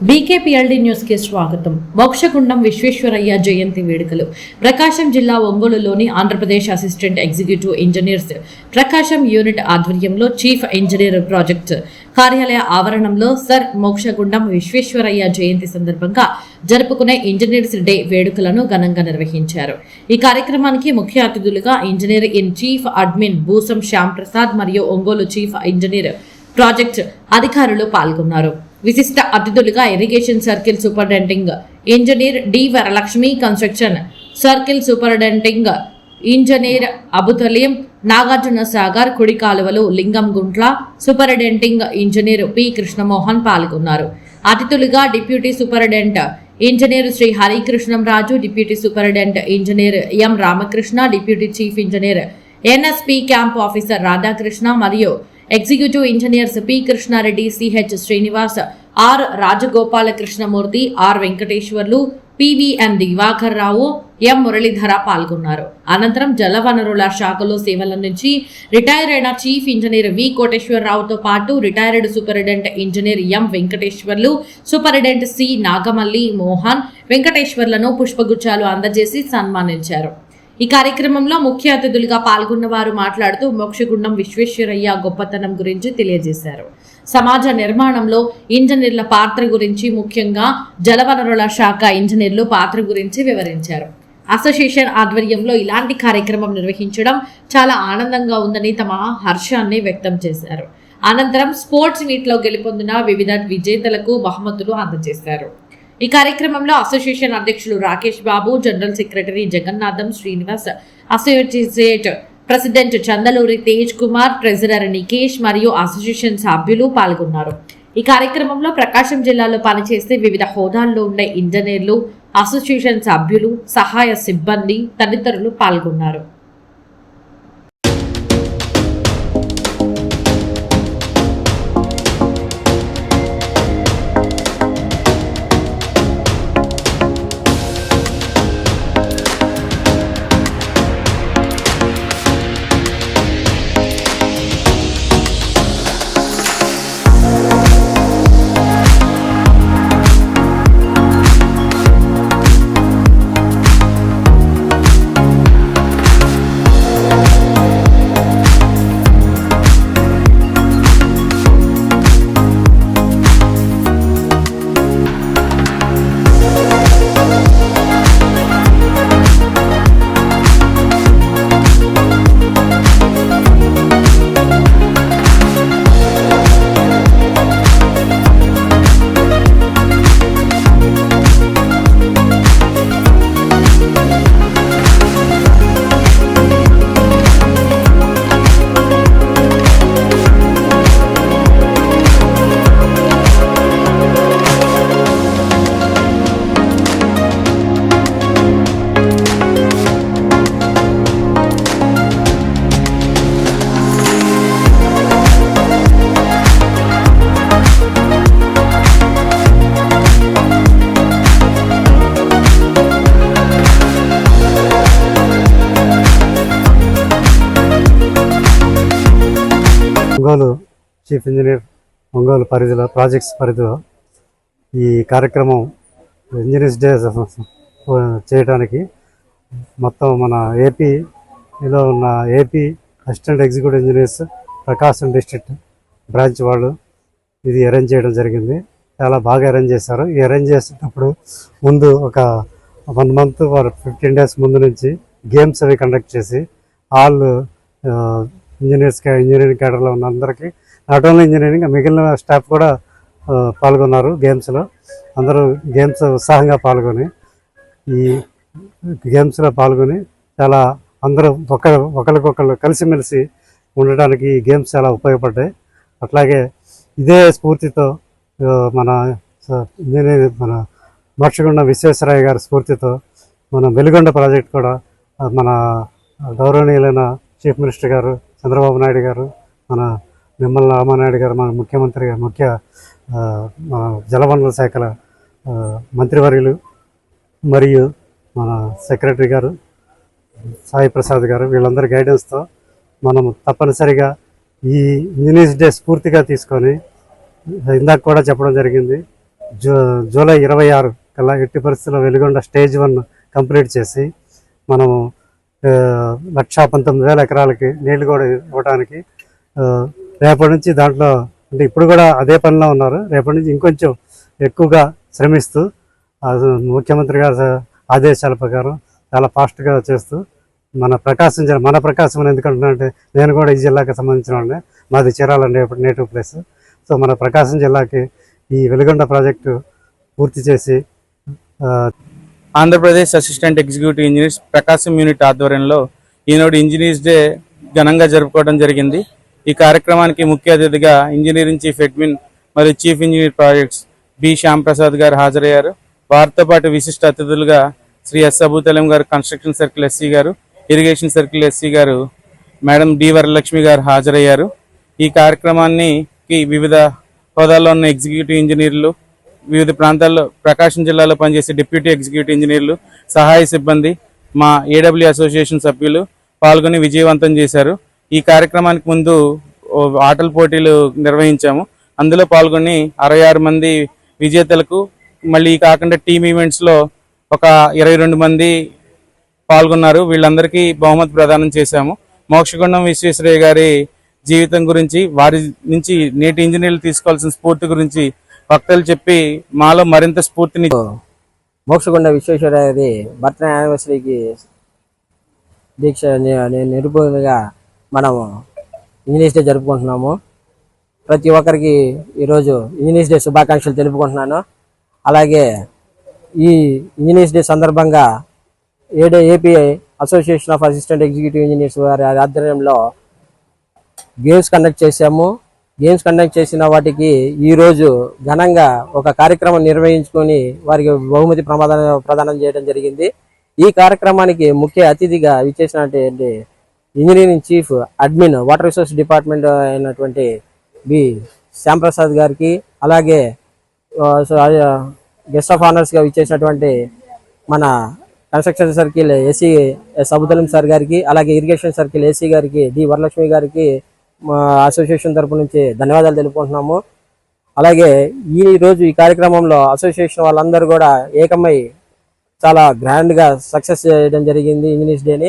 బీకేపీఎల్డీ న్యూస్కి స్వాగతం. మోక్షగుండం విశ్వేశ్వరయ్య జయంతి వేడుకలు. ప్రకాశం జిల్లా ఒంగోలులోని Andhra Pradesh assistant executive engineers Prakasam unit ఆధ్వర్యంలో చీఫ్ ఇంజనీర్ ప్రాజెక్ట్ కార్యాలయ ఆవరణంలో సర్ మోక్షగుండం విశ్వేశ్వరయ్య జయంతి సందర్భంగా జరుపుకునే ఇంజనీర్స్ డే వేడుకలను ఘనంగా నిర్వహించారు. ఈ కార్యక్రమానికి ముఖ్య అతిథులుగా engineer in chief admin Bhusam Shyamprasad మరియు ఒంగోలు చీఫ్ ఇంజనీర్ ప్రాజెక్ట్ అధికారులు పాల్గొన్నారు. విశిష్ట అతిథులుగా irrigation circle superintending engineer D Varalakshmi construction circle superintending engineer Abutaleem Nagarjuna Sagar కుడి కాలువలు Lingam Guntla superintending engineer P Krishnamohan పాల్గొన్నారు. అతిథులుగా deputy superintendent engineer Shri Harikrishnam Raju deputy superintendent engineer M Ramakrishna deputy chief engineer NSP camp officer Radhakrishna మరియు executive engineers P Krishnareddy CH Srinivas R Rajagopala Krishnamurthy R Venkateswarlu PVN Diwakar Rao M Muralidhara పాల్గొన్నారు. అనంతరం జలవనరుల శాఖలో సేవలందించి retire అయిన chief engineer V కోటేశ్వరరావుతో పాటు retired superintendent engineer M Venkateswarlu superintendent C Nagamalli Mohan వెంకటేశ్వర్లను పుష్పగుచ్చాలు అందజేసి సన్మానించారు. ఈ కార్యక్రమంలో ముఖ్య అతిథులుగా పాల్గొన్న వారు మాట్లాడుతూ మోక్షగుండం విశ్వేశ్వరయ్య గొప్పతనం గురించి తెలియజేశారు. సమాజ నిర్మాణంలో ఇంజనీర్ల పాత్ర గురించి ముఖ్యంగా జలవనరుల శాఖ ఇంజనీర్లు పాత్ర గురించి వివరించారు. అసోసియేషన్ ఆధ్వర్యంలో ఇలాంటి కార్యక్రమం నిర్వహించడం చాలా ఆనందంగా ఉందని తమ హర్షాన్ని వ్యక్తం చేశారు. అనంతరం స్పోర్ట్స్ మీట్లో గెలుపొందిన వివిధ విజేతలకు బహుమతులు అందజేశారు. ఈ కార్యక్రమంలో అసోసియేషన్ అధ్యక్షులు Rakesh Babu general secretary Jagannatham Srinivas associate president Chandaluri Tej Kumar treasurer Nikesh మరియు అసోసియేషన్ సభ్యులు పాల్గొన్నారు. ఈ కార్యక్రమంలో ప్రకాశం జిల్లాలో పనిచేసే వివిధ హోదాల్లో ఉండే ఇంజనీర్లు అసోసియేషన్ సభ్యులు సహాయ సిబ్బంది తదితరులు పాల్గొన్నారు. ఒంగోలు చీఫ్ ఇంజనీర్ ఒంగోలు పరిధిలో ప్రాజెక్ట్స్ పరిధిలో ఈ కార్యక్రమం ఇంజనీర్స్ డే చేయడానికి మొత్తం మన ఏపీలో ఉన్న AP assistant executive engineers Prakasam district branch వాళ్ళు ఇది అరేంజ్ చేయడం జరిగింది. చాలా బాగా అరేంజ్ చేశారు. ఈ అరేంజ్ చేసేటప్పుడు ముందు ఒక వన్ మంత్ ఫిఫ్టీన్ డేస్ ముందు నుంచి గేమ్స్ అవి కండక్ట్ చేసి ఆల్ ఇంజనీర్స్ ఇంజనీరింగ్ కేటర్లో ఉన్న అందరికీ నాట్ ఓన్లీ ఇంజనీరింగ్ మిగిలిన స్టాఫ్ కూడా పాల్గొన్నారు గేమ్స్లో. అందరూ గేమ్స్ ఉత్సాహంగా పాల్గొని ఈ గేమ్స్లో పాల్గొని చాలా అందరూ ఒక ఒకరికొకరు కలిసిమెలిసి ఉండడానికి ఈ గేమ్స్ చాలా ఉపయోగపడ్డాయి. అట్లాగే ఇదే స్ఫూర్తితో మన ఇంజనీరింగ్ మన మర్షికొండ విశ్వేశ్వరయ్య గారి స్ఫూర్తితో మన వెలుగొండ ప్రాజెక్ట్ కూడా మన గౌరవనీయులైన చీఫ్ మినిస్టర్ గారు చంద్రబాబు నాయుడు గారు మన నిమ్మల రామానాయుడు గారు మన ముఖ్యమంత్రి గారు ముఖ్య మన జలవనరుల శాఖల మంత్రివర్యులు మరియు మన సెక్రటరీ గారు సాయి ప్రసాద్ గారు వీళ్ళందరి గైడెన్స్తో మనం తప్పనిసరిగా ఈ ఇంజనీర్స్ డే స్ఫూర్తిగా తీసుకొని ఇందాక కూడా చెప్పడం జరిగింది జూ జూలై ఇరవై ఆరు కల్లా ఎట్టి పరిస్థితుల్లో వెలుగొండ స్టేజ్ వన్ కంప్లీట్ చేసి మనము లక్షా పంతొమ్మిది వేల ఎకరాలకి నీళ్ళు కూడా ఇవ్వడానికి రేపటి నుంచి దాంట్లో అంటే ఇప్పుడు కూడా అదే పనిలో ఉన్నారు. రేపటి నుంచి ఇంకొంచెం ఎక్కువగా శ్రమిస్తూ ముఖ్యమంత్రి గారి ఆదేశాల ప్రకారం చాలా ఫాస్ట్గా చేస్తూ మన ప్రకాశం జిల్లా మన ప్రకాశం అని ఎందుకంటున్నా నేను కూడా ఈ జిల్లాకి సంబంధించిన వాడిని. మాది చీరాల నేటివ్ ప్లేస్. సో మన ప్రకాశం జిల్లాకి ఈ వెలుగొండ ప్రాజెక్టు పూర్తి చేసి Andhra Pradesh assistant executive engineers Prakasam unit ఆధ్వర్యంలో ఈనాడు ఇంజనీర్స్ డే ఘనంగా జరుపుకోవడం జరిగింది. ఈ కార్యక్రమానికి ముఖ్య అతిథిగా ఇంజనీరింగ్ చీఫ్ అడ్మిన్ మరియు chief engineer projects B Shyam Prasad గారు హాజరయ్యారు. వారితో పాటు విశిష్ట అతిథులుగా శ్రీ ఎస్ అబూతలం గారు కన్స్ట్రక్షన్ సర్కిల్ ఎస్సీ గారు ఇరిగేషన్ సర్కిల్ ఎస్సీ గారు మేడం డి వరలక్ష్మి గారు హాజరయ్యారు. ఈ కార్యక్రమాన్ని వివిధ హోదాల్లో ఉన్న ఎగ్జిక్యూటివ్ ఇంజనీర్లు వివిధ ప్రాంతాల్లో ప్రకాశం జిల్లాలో పనిచేసే డిప్యూటీ ఎగ్జిక్యూటివ్ ఇంజనీర్లు సహాయ సిబ్బంది మా ఏడబ్ల్యూ అసోసియేషన్ సభ్యులు పాల్గొని విజయవంతం చేశారు. ఈ కార్యక్రమానికి ముందు ఆటల పోటీలు నిర్వహించాము. అందులో పాల్గొని అరవై ఆరు మంది విజేతలకు మళ్ళీ కాకుండా టీమ్ ఈవెంట్స్లో ఒక ఇరవై రెండు మంది పాల్గొన్నారు. వీళ్ళందరికీ బహుమతి ప్రదానం చేశాము. మోక్షగుండం విశ్వేశ్వరయ్య గారి జీవితం గురించి వారి నుంచి నేటి ఇంజనీర్లు తీసుకోవాల్సిన స్ఫూర్తి గురించి వక్తలు చెప్పి మాలో మరింత స్ఫూర్తిని మోక్షగుండ విశ్వేశ్వరయ్యది బర్త్ యానివర్సరీకి దీక్ష ని- మనము ఇంజనీర్స్ డే జరుపుకుంటున్నాము. ప్రతి ఒక్కరికి ఈరోజు ఇంజనీర్స్ డే శుభాకాంక్షలు తెలుపుకుంటున్నాను. అలాగే ఈ ఇంజనీర్స్ డే సందర్భంగా ఏడే API association of assistant executive engineers వారి ఆధ్వర్యంలో గేమ్స్ కండక్ట్ చేశాము. గేమ్స్ కండక్ట్ చేసిన వాటికి ఈ రోజు ఘనంగా ఒక కార్యక్రమం నిర్వహించుకొని వారికి బహుమతి ప్రమాదం ప్రదానం చేయడం జరిగింది. ఈ కార్యక్రమానికి ముఖ్య అతిథిగా విచ్చేసినటువంటి engineering chief admin water resource department అయినటువంటి బి. శ్యాంప్రసాద్ గారికి అలాగే గెస్ట్ ఆఫ్ ఆనర్స్గా ఇచ్చేసినటువంటి విచ్చేసినటువంటి మన construction circle AC S Abudalam sir గారికి అలాగే ఇరిగేషన్ సర్కిల్ ఏసీ గారికి డి. వరలక్ష్మి గారికి మా అసోసియేషన్ తరపు నుంచి ధన్యవాదాలు తెలుపుకుంటున్నాము. అలాగే ఈ రోజు ఈ కార్యక్రమంలో అసోసియేషన్ వాళ్ళందరూ కూడా ఏకమై చాలా గ్రాండ్గా సక్సెస్ చేయడం జరిగింది ఇంజనీర్స్ డేని.